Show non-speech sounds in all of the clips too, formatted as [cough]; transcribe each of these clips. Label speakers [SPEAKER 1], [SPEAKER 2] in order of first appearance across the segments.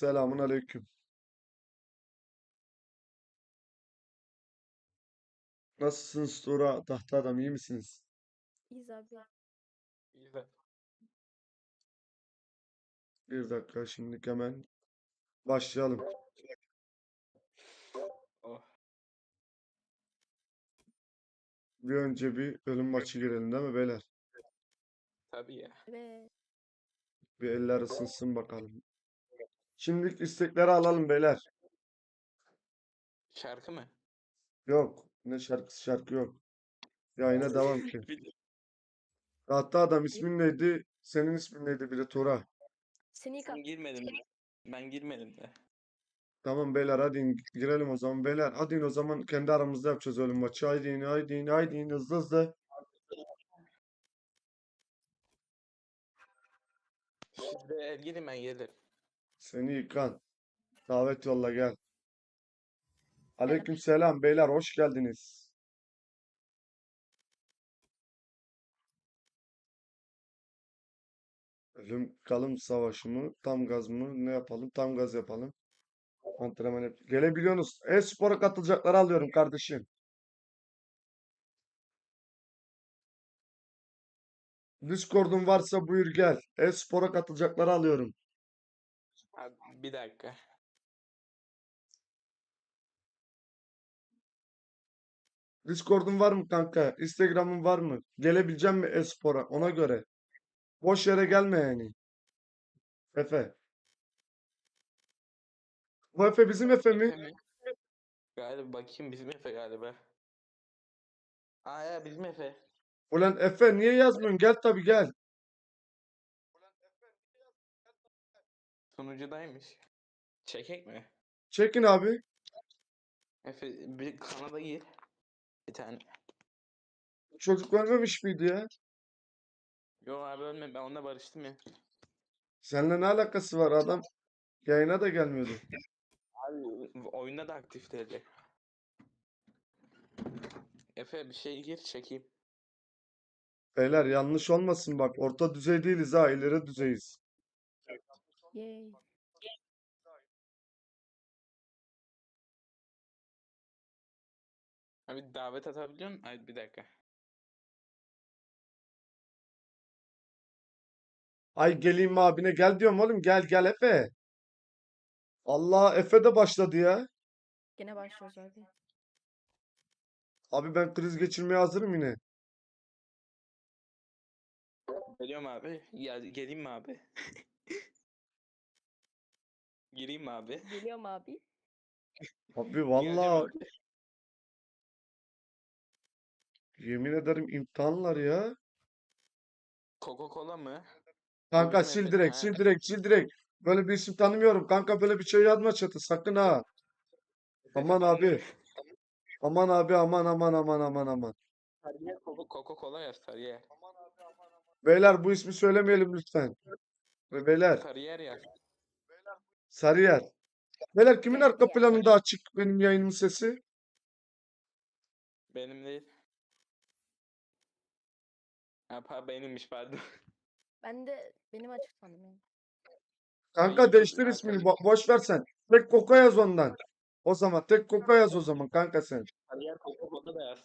[SPEAKER 1] Selamun aleyküm. Nasılsınız Tura? Tahta adam iyi misiniz?
[SPEAKER 2] İyiyiz abi.
[SPEAKER 3] Güzel.
[SPEAKER 1] Bir dakika şimdi hemen başlayalım.
[SPEAKER 3] Oh.
[SPEAKER 1] Bir önce bir ölüm maçı girelim değil mi beyler?
[SPEAKER 3] Tabii ya.
[SPEAKER 2] Ve
[SPEAKER 1] Bir eller ısınsın bakalım. Şimdilik istekleri alalım beyler.
[SPEAKER 3] Şarkı mı?
[SPEAKER 1] Yok. Ne şarkısı şarkı yok. Yayına devam [laughs] ki. Tahta adam ismin neydi? Senin ismin neydi bir de Tura.
[SPEAKER 2] seni
[SPEAKER 3] Ben girmedim. Ben girmedim de.
[SPEAKER 1] Tamam beyler hadi in- girelim o zaman beyler. Hadi in o zaman kendi aramızda yapacağız ölüm maçı. Haydi in, haydi in, haydi in, hızlı hızlı.
[SPEAKER 3] Siz de girin ben gelirim.
[SPEAKER 1] Seni yıkan. Davet yolla gel. Aleyküm selam beyler hoş geldiniz. Ölüm kalım savaşı mı? Tam gaz mı? Ne yapalım? Tam gaz yapalım. Antrenman yap. Gelebiliyorsunuz. E-spora katılacakları alıyorum kardeşim. Discord'un varsa buyur gel. E-spora katılacakları alıyorum.
[SPEAKER 3] Abi, bir dakika.
[SPEAKER 1] Discord'un var mı kanka? Instagram'ın var mı? Gelebileceğim mi e-spora? Ona göre. Boş yere gelme yani. Efe. Bu Efe bizim Efe mi?
[SPEAKER 3] Galiba bakayım bizim Efe galiba. Aa ya bizim Efe.
[SPEAKER 1] Ulan Efe niye yazmıyorsun? Gel tabii gel.
[SPEAKER 3] Sunucudaymış. Çekek mi?
[SPEAKER 1] Çekin abi.
[SPEAKER 3] Efe bir kanala gir. Bir tane.
[SPEAKER 1] Çocuk ölmemiş miydi ya?
[SPEAKER 3] Yo abi ölme ben onunla barıştım ya.
[SPEAKER 1] Seninle ne alakası var? Adam yayına da gelmiyordu.
[SPEAKER 3] Abi oyunda da aktif dedi. Efe bir şey gir çekeyim.
[SPEAKER 1] Beyler yanlış olmasın bak. Orta düzey değiliz ha. ileri düzeyiz.
[SPEAKER 2] Yay.
[SPEAKER 3] Abi davet atabiliyor musun? Ay bir dakika.
[SPEAKER 1] Ay geleyim mi abine? Gel diyorum oğlum. Gel gel Efe. Allah Efe de başladı ya.
[SPEAKER 2] Gene başlıyoruz abi.
[SPEAKER 1] Abi ben kriz geçirmeye hazırım yine.
[SPEAKER 3] Geliyorum abi. Ya, geleyim mi abi? [laughs] Gireyim mi abi?
[SPEAKER 2] Geliyorum abi.
[SPEAKER 1] Abi
[SPEAKER 3] abi.
[SPEAKER 1] yemin ederim imtihanlar ya.
[SPEAKER 3] Coca-Cola mı?
[SPEAKER 1] Kanka sil direkt,
[SPEAKER 3] Ha.
[SPEAKER 1] sil direkt, sil direkt. Böyle bir isim tanımıyorum. Kanka böyle bir şey yazma çatı sakın ha. Aman abi. Aman abi aman aman aman aman aman.
[SPEAKER 3] Sarıyer Coca- Coca-Cola yaz Sarıyer.
[SPEAKER 1] Beyler bu ismi söylemeyelim lütfen. Ve beyler
[SPEAKER 3] Sarıyer yaz.
[SPEAKER 1] Sarıyer. Beyler kimin arka planında açık benim yayınımın sesi?
[SPEAKER 3] Benim değil. Ha, pa benimmiş pardon.
[SPEAKER 2] Ben de benim açık sandım yani.
[SPEAKER 1] Kanka
[SPEAKER 3] Hayır,
[SPEAKER 1] değiştir ismini. bo- boş ver sen. Tek Koko yaz ondan. O zaman tek Koko yaz o zaman kanka sen.
[SPEAKER 3] Sarıyer Coca-Cola da yaz.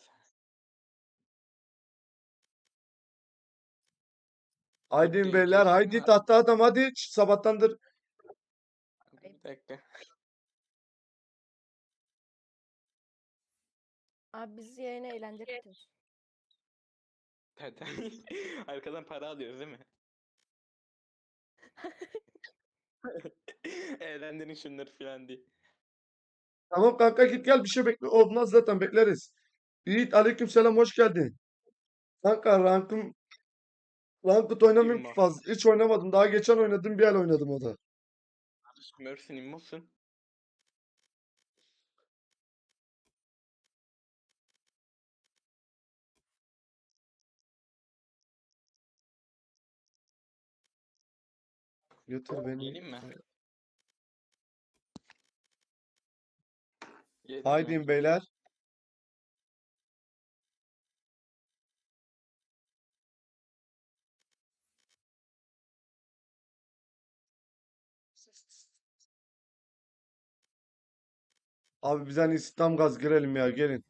[SPEAKER 1] Haydi beyler haydi tahta adam hadi sabahtandır.
[SPEAKER 3] Dakika.
[SPEAKER 2] Abi biz yayına eğlence katıyoruz.
[SPEAKER 3] Zaten arkadan para alıyoruz değil mi? [laughs] [laughs] Eğlendirin şunları filan diye.
[SPEAKER 1] Tamam kanka git gel bir şey bekle. Olmaz zaten bekleriz. Yiğit aleykümselam hoş geldin. Kanka rankım Ranked oynamıyorum ki fazla. Hiç oynamadım. Daha geçen oynadım bir el oynadım o da.
[SPEAKER 3] Smurf'ün immosun.
[SPEAKER 1] Götür beni.
[SPEAKER 3] Geleyim mi?
[SPEAKER 1] Haydi beyler. Abi biz en iyisi tam gaz girelim ya gelin.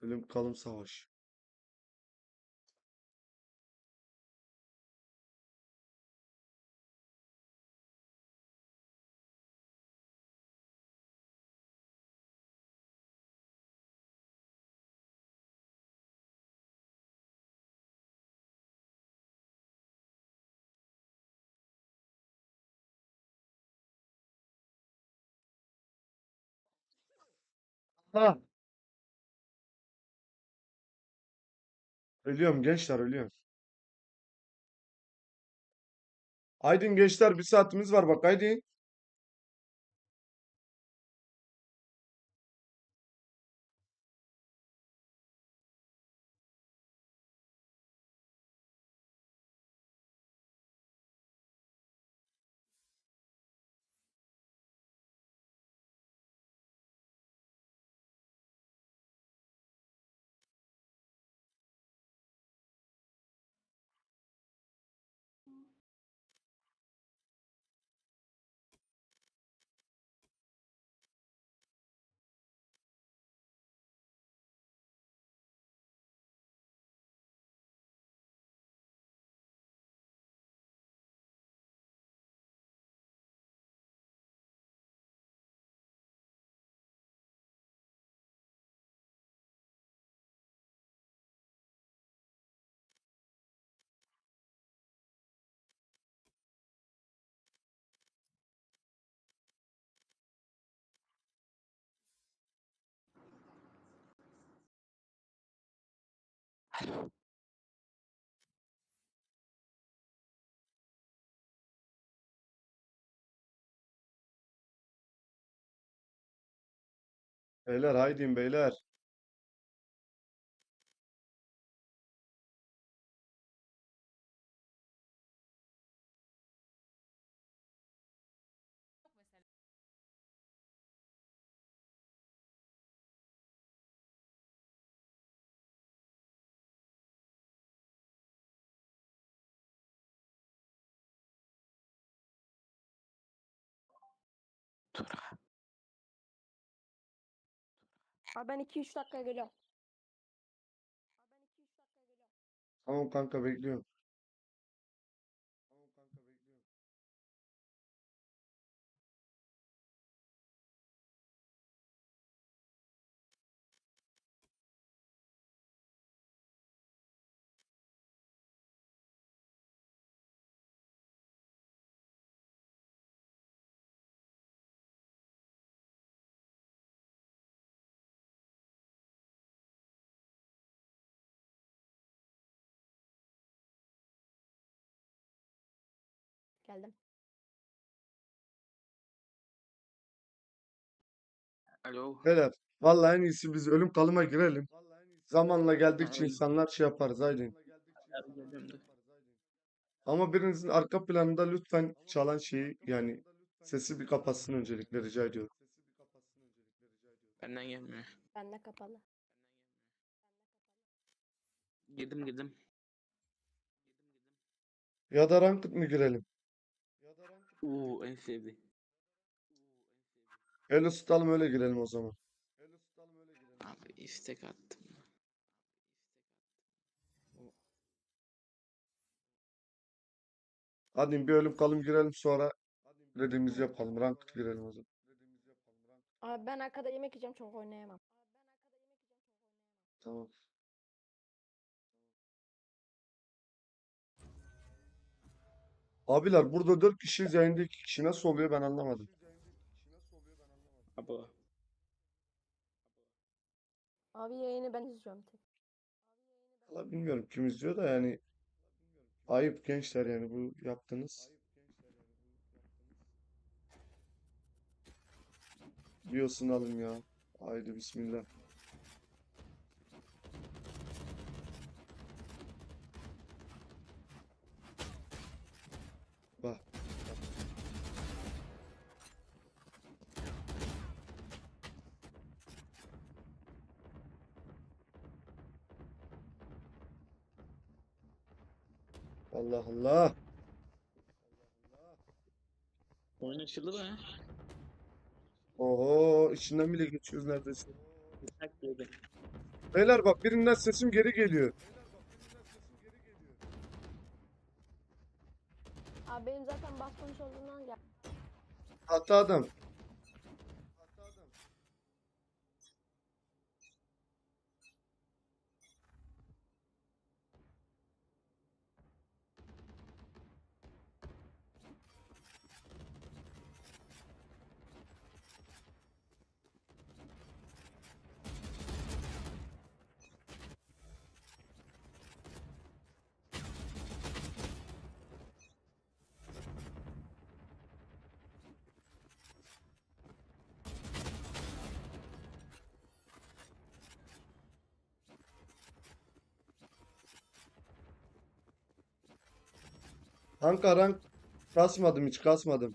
[SPEAKER 1] Ölüm kalım savaş. Ha. Ölüyorum gençler ölüyorum. Aydın gençler bir saatimiz var bak haydi. Beyler haydi beyler.
[SPEAKER 2] Abi ben 2-3 dakika geliyorum.
[SPEAKER 1] Tamam kanka bekliyorum.
[SPEAKER 2] Geldim.
[SPEAKER 3] Alo.
[SPEAKER 1] Beyler vallahi en iyisi biz ölüm kalıma girelim. Zamanla geldikçe
[SPEAKER 3] Aynen.
[SPEAKER 1] insanlar şey yaparız haydi. Ama birinizin arka planında lütfen çalan şeyi yani sesi bir kapatsın öncelikle rica ediyorum.
[SPEAKER 3] Benden gelmiyor.
[SPEAKER 2] Bende kapalı.
[SPEAKER 3] Girdim girdim.
[SPEAKER 1] Ya da ranked mı girelim?
[SPEAKER 3] Uuu en sevdiğim.
[SPEAKER 1] El ısıtalım öyle girelim o zaman.
[SPEAKER 3] Abi istek attım.
[SPEAKER 1] Hadi bir ölüm kalım girelim sonra dediğimizi yapalım. Ranked girelim o zaman.
[SPEAKER 2] Abi ben arkada yemek yiyeceğim çok oynayamam.
[SPEAKER 1] Tamam. Abiler burada 4 kişiyiz yayında 2 kişi nasıl oluyor ben anlamadım.
[SPEAKER 3] Abi
[SPEAKER 2] Abi yayını ben izliyorum tek.
[SPEAKER 1] Valla bilmiyorum kim izliyor da yani ayıp gençler yani bu yaptığınız. Bir ısınalım ya. Haydi bismillah. Bak. Allah Allah.
[SPEAKER 3] Oyun açıldı da.
[SPEAKER 1] Oho içinden bile geçiyoruz neredeyse. Beyler bak birinden sesim geri geliyor.
[SPEAKER 2] Abi benim zaten bas konuş olduğundan gel.
[SPEAKER 1] Hatta adam. Kanka rank kasmadım hiç kasmadım.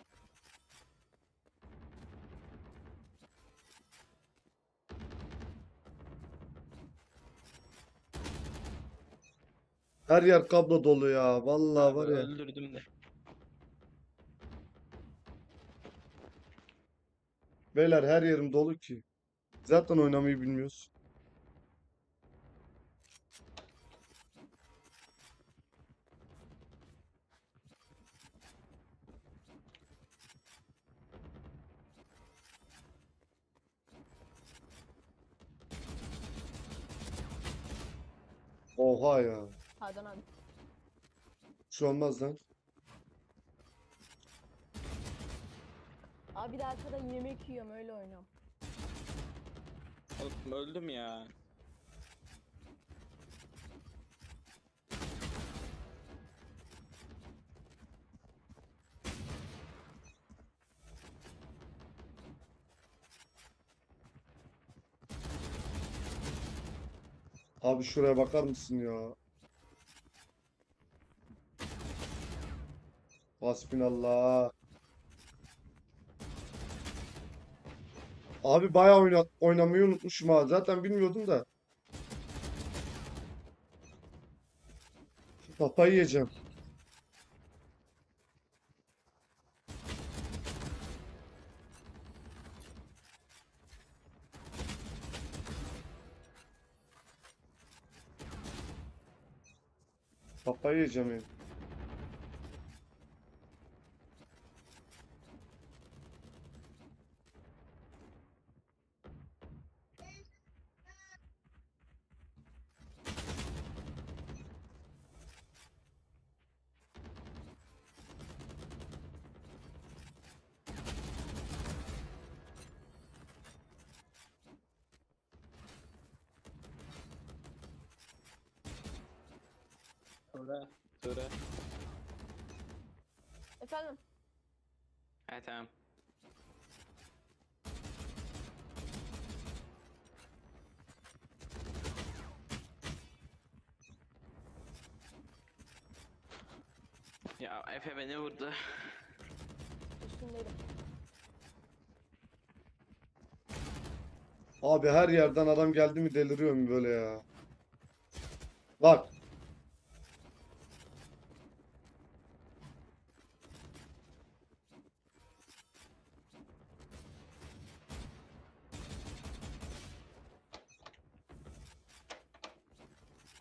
[SPEAKER 1] Her yer kablo dolu ya. Vallahi var ya.
[SPEAKER 3] Öldürdüm de.
[SPEAKER 1] Beyler her yerim dolu ki. Zaten oynamayı bilmiyoruz. Oha ya.
[SPEAKER 2] Pardon abi.
[SPEAKER 1] Bir şey olmaz lan.
[SPEAKER 2] Abi de arkada yemek yiyorum öyle oynuyorum.
[SPEAKER 3] Oğlum öldüm ya.
[SPEAKER 1] Abi şuraya bakar mısın ya? Hasbinallah. Abi bayağı oyna oynamayı unutmuşum ha. Zaten bilmiyordum da. Kafayı yiyeceğim. Kafayı yiyeceğim.
[SPEAKER 3] Sonra. Sonra.
[SPEAKER 2] Efendim?
[SPEAKER 3] He tamam. Ya Efe beni vurdu.
[SPEAKER 2] Üstündeydim.
[SPEAKER 1] Abi her yerden adam geldi mi deliriyorum böyle ya. Bak.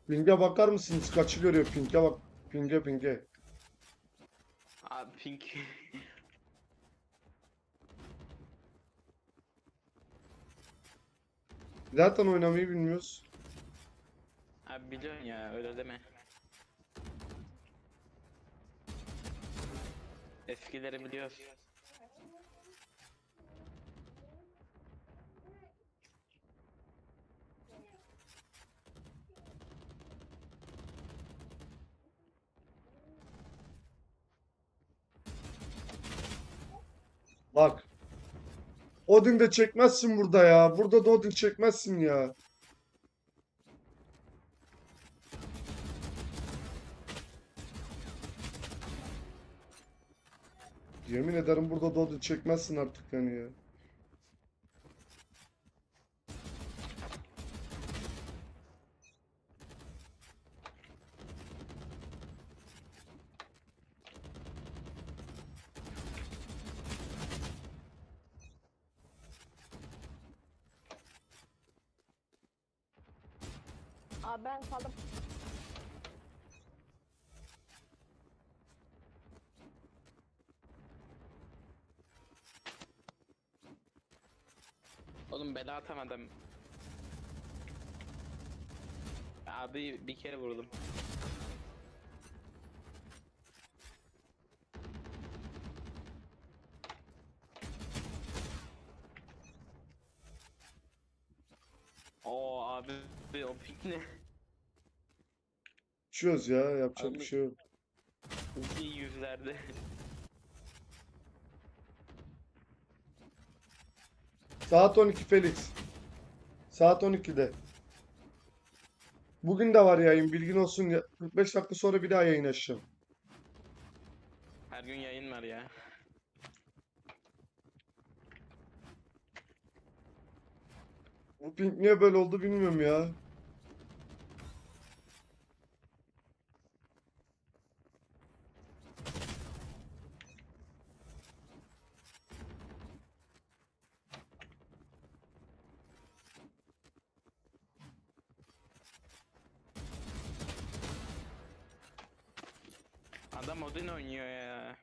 [SPEAKER 1] Ping'e bakar mısınız? Kaçı görüyor? Ping'e bak. Ping'e ping'e.
[SPEAKER 3] Abi pink.
[SPEAKER 1] Zaten oynamayı bilmiyoruz.
[SPEAKER 3] Abi biliyorsun ya öyle deme. Eskileri biliyoruz.
[SPEAKER 1] Bak. Odin de çekmezsin burada ya. Burada da Odin çekmezsin ya. Yemin ederim burada da Odin çekmezsin artık yani ya.
[SPEAKER 2] Abi ben saldım.
[SPEAKER 3] Oğlum bela atamadım. Abi bir kere vurdum. Oo abi o pik ne?
[SPEAKER 1] Uçuyoruz ya yapacak bir
[SPEAKER 3] Abi-
[SPEAKER 1] şey yok.
[SPEAKER 3] İyi yüzlerde.
[SPEAKER 1] Saat 12 Felix. Saat 12'de. Bugün de var yayın bilgin olsun ya. 45 dakika sonra bir daha yayın açacağım.
[SPEAKER 3] Her gün yayın var ya.
[SPEAKER 1] Bu ping niye böyle oldu bilmiyorum ya.
[SPEAKER 3] Adam Odin oynuyor ya.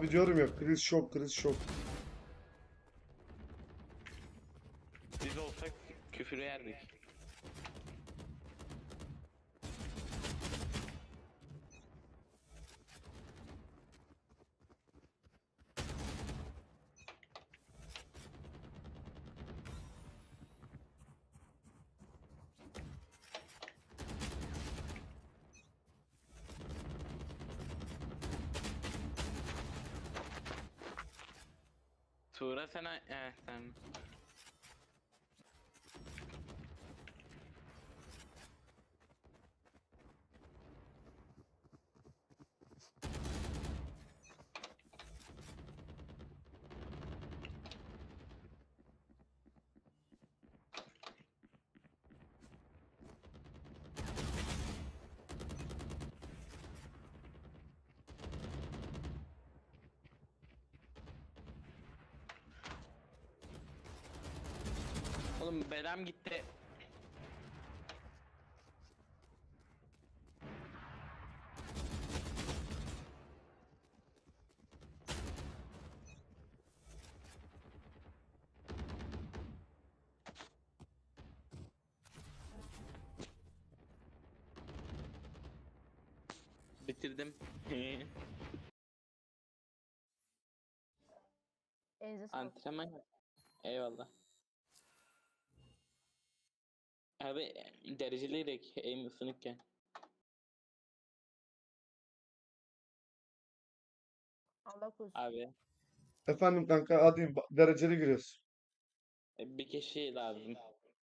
[SPEAKER 1] Abi diyorum ya kriz şok kriz şok.
[SPEAKER 3] Tuğra sana... Eh sen... Bitirdim. [laughs]
[SPEAKER 2] Elinize sağlık.
[SPEAKER 3] Antrenman yap. Eyvallah. Abi dereceleyerek aim ısınıkken.
[SPEAKER 2] Allah korusun.
[SPEAKER 3] Abi
[SPEAKER 1] Efendim kanka hadi ba- dereceli giriyoruz.
[SPEAKER 3] e, bir kişi lazım.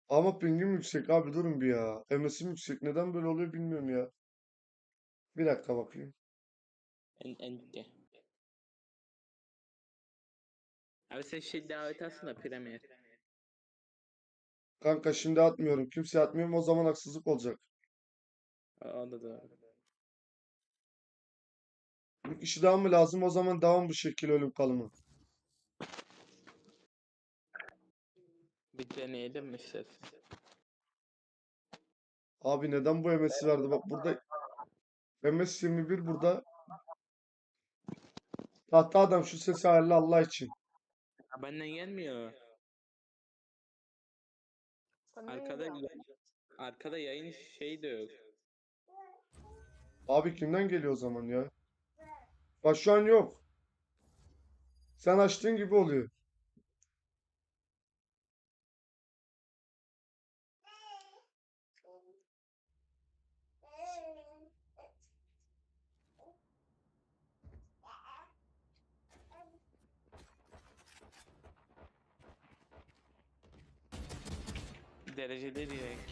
[SPEAKER 1] Ama pingim yüksek abi durun bir ya. MS'im yüksek. Neden böyle oluyor bilmiyorum ya. Bir dakika bakayım.
[SPEAKER 3] En, en. Abi sen şey davet atsana Premier.
[SPEAKER 1] Kanka şimdi atmıyorum. Kimseye atmıyorum. O zaman haksızlık olacak.
[SPEAKER 3] O o da.
[SPEAKER 1] Bir kişi daha mı lazım? O zaman devam bu şekilde ölüm kalımı.
[SPEAKER 3] Bir deneyelim mi istersen?
[SPEAKER 1] Abi neden bu MS'i verdi? Bak burada MS 21 burada. Tahta adam şu sesi ayarla Allah için.
[SPEAKER 3] Ha, benden gelmiyor. Arkada arkada yayın şey de yok.
[SPEAKER 1] Abi kimden geliyor o zaman ya? Bak şu an yok. Sen açtığın gibi oluyor.
[SPEAKER 3] Dereceli direkt.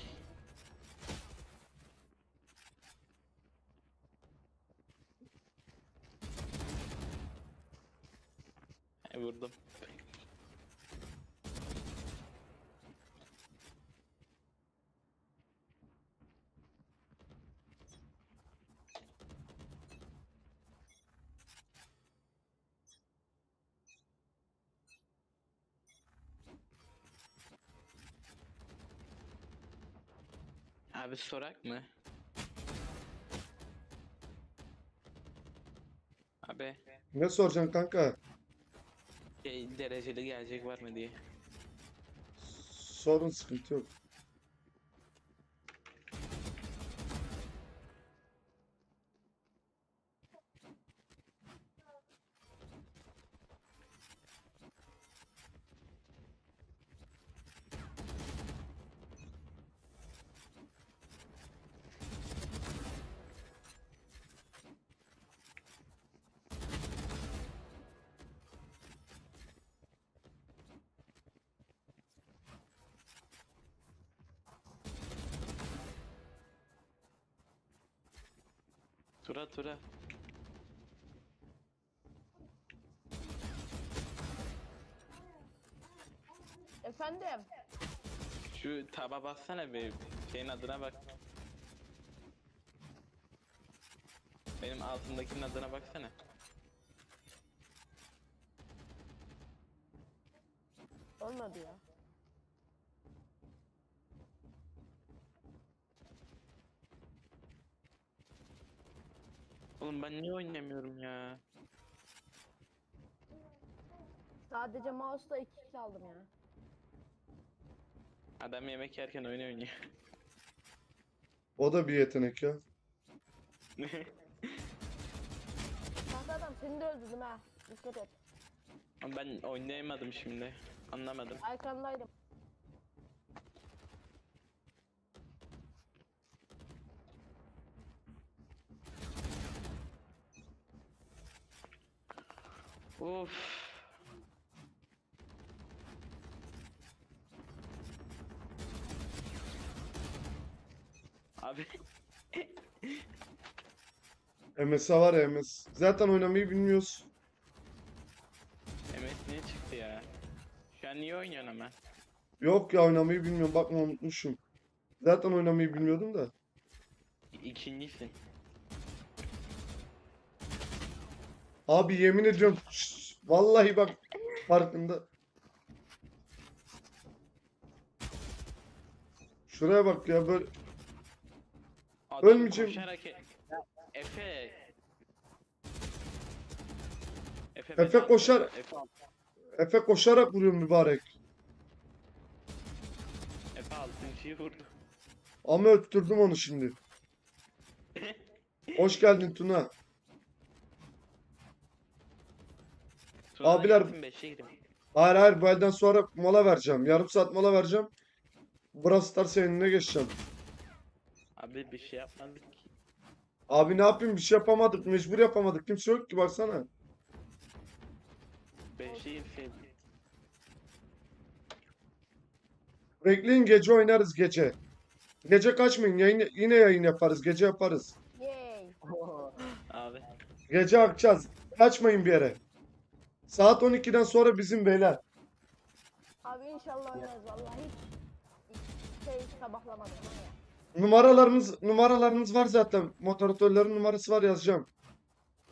[SPEAKER 3] E, vurdum. Abi sorak mı? Abi
[SPEAKER 1] Ne soracaksın kanka?
[SPEAKER 3] şey, dereceli gelecek var mı diye.
[SPEAKER 1] Sorun sıkıntı yok.
[SPEAKER 3] Tura.
[SPEAKER 2] Efendim.
[SPEAKER 3] Şu taba bassana bir şeyin adına bak. Benim altındakinin adına baksana.
[SPEAKER 2] Olmadı ya.
[SPEAKER 3] Oğlum ben niye oynamıyorum ya?
[SPEAKER 2] Sadece mouse'da 2 kill aldım ya.
[SPEAKER 3] Adam yemek yerken oyun oynuyor.
[SPEAKER 1] O da bir yetenek ya. [laughs]
[SPEAKER 2] Tahta adam seni de öldürdüm ha. Dikkat et.
[SPEAKER 3] Ama ben oynayamadım şimdi. Anlamadım.
[SPEAKER 2] Arkandaydım.
[SPEAKER 3] Of. Abi
[SPEAKER 1] MS'a var ya MS. Zaten oynamayı bilmiyoruz.
[SPEAKER 3] Mehmet niye çıktı ya? Şu an niye oynuyorsun ama?
[SPEAKER 1] Yok ya oynamayı bilmiyorum. Bakma unutmuşum. Zaten oynamayı bilmiyordum da.
[SPEAKER 3] İkincisin.
[SPEAKER 1] Abi yemin ediyorum. Vallahi bak farkında. Şuraya bak ya böyle.
[SPEAKER 3] Adam
[SPEAKER 1] Ölmeyeceğim.
[SPEAKER 3] koşarak e- Efe. Efe,
[SPEAKER 1] Efe
[SPEAKER 3] beni
[SPEAKER 1] koşar.
[SPEAKER 3] Efe.
[SPEAKER 1] Efe koşarak vuruyor mübarek.
[SPEAKER 3] Efe altıncıyı vurdu.
[SPEAKER 1] Ama öttürdüm onu şimdi. [laughs] Hoş geldin Tuna.
[SPEAKER 3] Turnuvaya
[SPEAKER 1] Abiler-
[SPEAKER 3] gittim, gireyim.
[SPEAKER 1] Hayır hayır bu elden sonra mola vereceğim. Yarım saat mola vereceğim. Brawl Stars yayınına geçeceğim.
[SPEAKER 3] Abi bir şey yapmadık ki.
[SPEAKER 1] Abi ne yapayım bir şey yapamadık. Mecbur yapamadık. Kimse yok ki baksana.
[SPEAKER 3] Beşe girseydim.
[SPEAKER 1] Bekleyin gece oynarız gece. Gece kaçmayın. Yayın, yine yayın yaparız. Gece yaparız.
[SPEAKER 2] Yay.
[SPEAKER 3] Abi.
[SPEAKER 1] Gece akacağız. Kaçmayın bir yere. Saat 12'den sonra bizim beyler.
[SPEAKER 2] Abi inşallah oynarız vallahi hiç şey sabahlamadım ya.
[SPEAKER 1] Numaralarınız numaralarınız var zaten. Moderatörlerin numarası var yazacağım.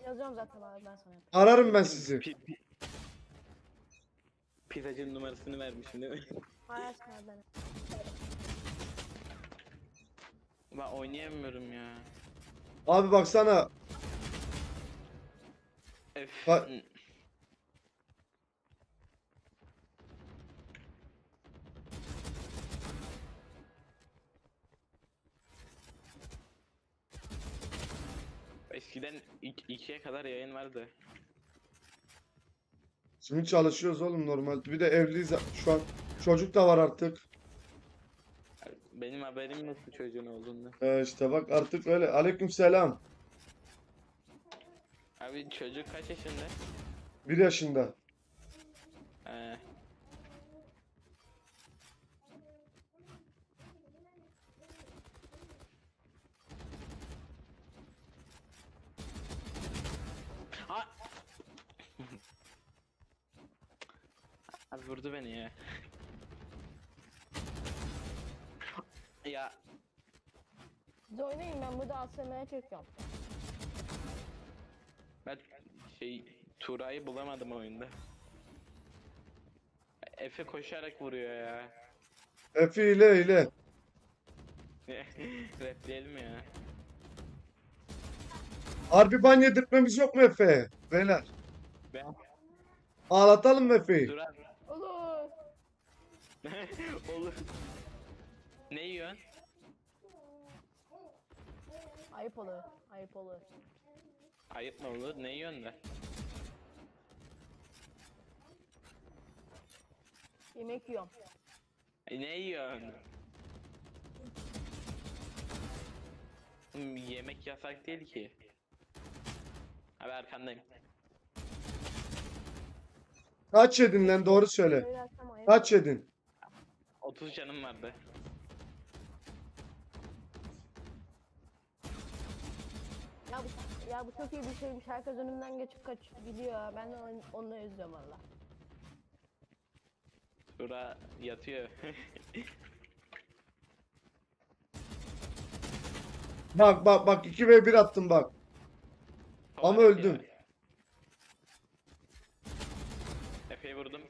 [SPEAKER 2] Yazıyorum zaten abi ben sana.
[SPEAKER 1] Ararım ben sizi.
[SPEAKER 3] Pi- pi- Pizzacının numarasını vermişim değil mi?
[SPEAKER 2] Abi ben.
[SPEAKER 3] Ben oynayamıyorum ya.
[SPEAKER 1] Abi baksana.
[SPEAKER 3] Öf.
[SPEAKER 1] Ha-
[SPEAKER 3] Eskiden ik- ikiye kadar yayın vardı.
[SPEAKER 1] Şimdi çalışıyoruz oğlum normal. Bir de evliyiz şu an. Çocuk da var artık.
[SPEAKER 3] Benim haberim yok bu çocuğun olduğundan.
[SPEAKER 1] Ee, işte bak artık öyle. Aleykümselam.
[SPEAKER 3] Abi çocuk kaç yaşında?
[SPEAKER 1] Bir yaşında.
[SPEAKER 3] Ee, Ha! Abi vurdu beni ya. Ya
[SPEAKER 2] Siz oynayın ben burada ASM'ye çekiyorum.
[SPEAKER 3] ben şey Turay'ı bulamadım oyunda. Efe koşarak vuruyor ya.
[SPEAKER 1] Efe ile ile. [laughs]
[SPEAKER 3] Repleyelim ya.
[SPEAKER 1] Harbi ban yedirtmemiz yok mu Efe'ye? Beyler.
[SPEAKER 3] Ben
[SPEAKER 1] Ağlatalım mı Efe'yi?
[SPEAKER 3] dur abi.
[SPEAKER 2] Olur. [laughs]
[SPEAKER 3] Olur. Ne yiyorsun?
[SPEAKER 2] Ayıp olur. Ayıp olur.
[SPEAKER 3] Ayıp mı olur? Ne yiyorsun da?
[SPEAKER 2] Yemek yiyorum.
[SPEAKER 3] E, ne yiyorsun? Hmm, Yemek yasak değil ki. Abi arkandayım.
[SPEAKER 1] Kaç yedin lan doğru söyle. Kaç yedin?
[SPEAKER 3] 30 canım vardı.
[SPEAKER 2] Ya bu, ya bu çok iyi bir şeymiş. Herkes önümden geçip kaç gidiyor. Ben de onu, onu izliyorum valla.
[SPEAKER 3] Şura yatıyor.
[SPEAKER 1] Bak bak bak 2 ve 1 attım bak. Ama öldüm.
[SPEAKER 3] Efe'yi vurdum.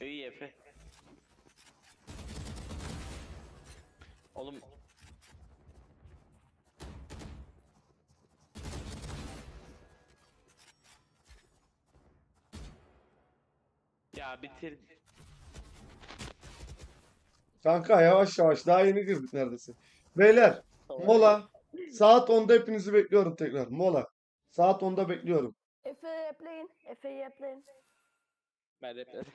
[SPEAKER 3] İyi Efe. Oğlum Ya bitir.
[SPEAKER 1] Kanka yavaş yavaş daha yeni girdik neredeyse. Beyler mola. Saat 10'da hepinizi bekliyorum tekrar. Mola. Saat 10'da bekliyorum.
[SPEAKER 2] Efe yaplayın. Efe'yi yaplayın.
[SPEAKER 3] Ben repledim.